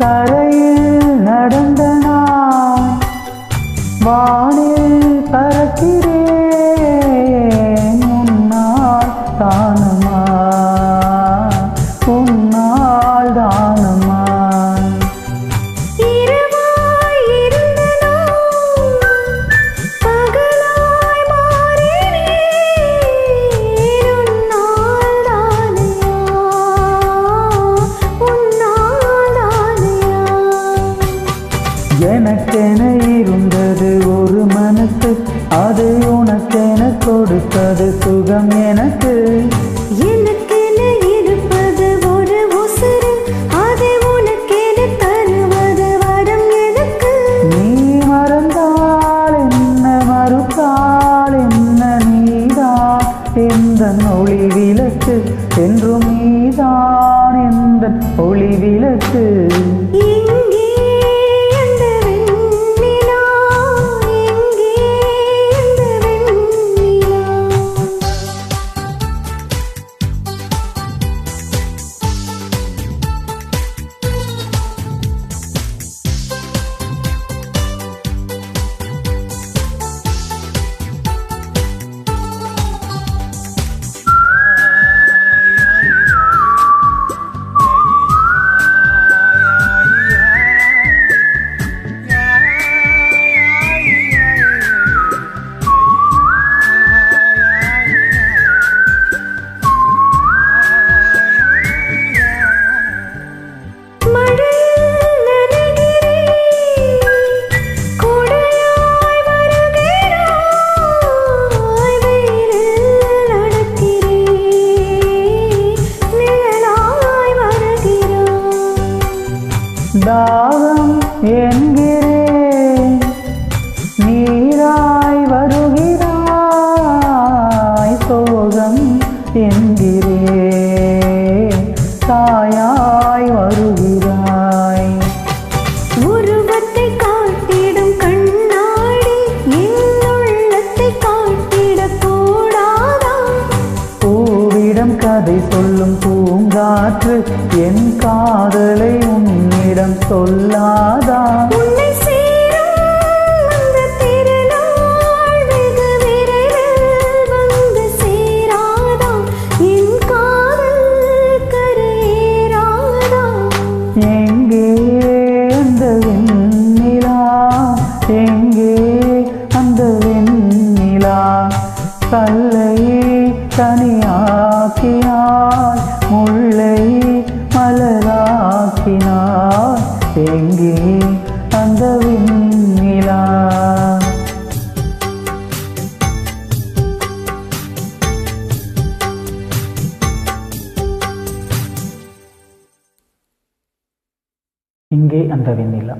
सारे அது உனக்கென கொடுத்தது சுகம் எனக்கு. எனக்கென இருப்பது ஒரு உசுறு அதை உனக்கென தருவது வரம் எனக்கு. நீ மறந்தால் என்ன மறுத்தால் என்ன நீதான் எந்த ஒளி விளக்கு என்றும் நீதான். எந்த ஒளி விளக்கு? கதை சொல்லும் பூங்காற்று என் காதலை உன்னிடம் சொல்லாதா? எங்கே அந்த வெண்ணிலா? எங்கே அந்த வெண்ணிலா? கல்லை தனியாக்கினாய் முல்லை மலராக்கினாய். எங்கே அந்த விண்ணிலா இங்கே அந்த வெண்ணிலா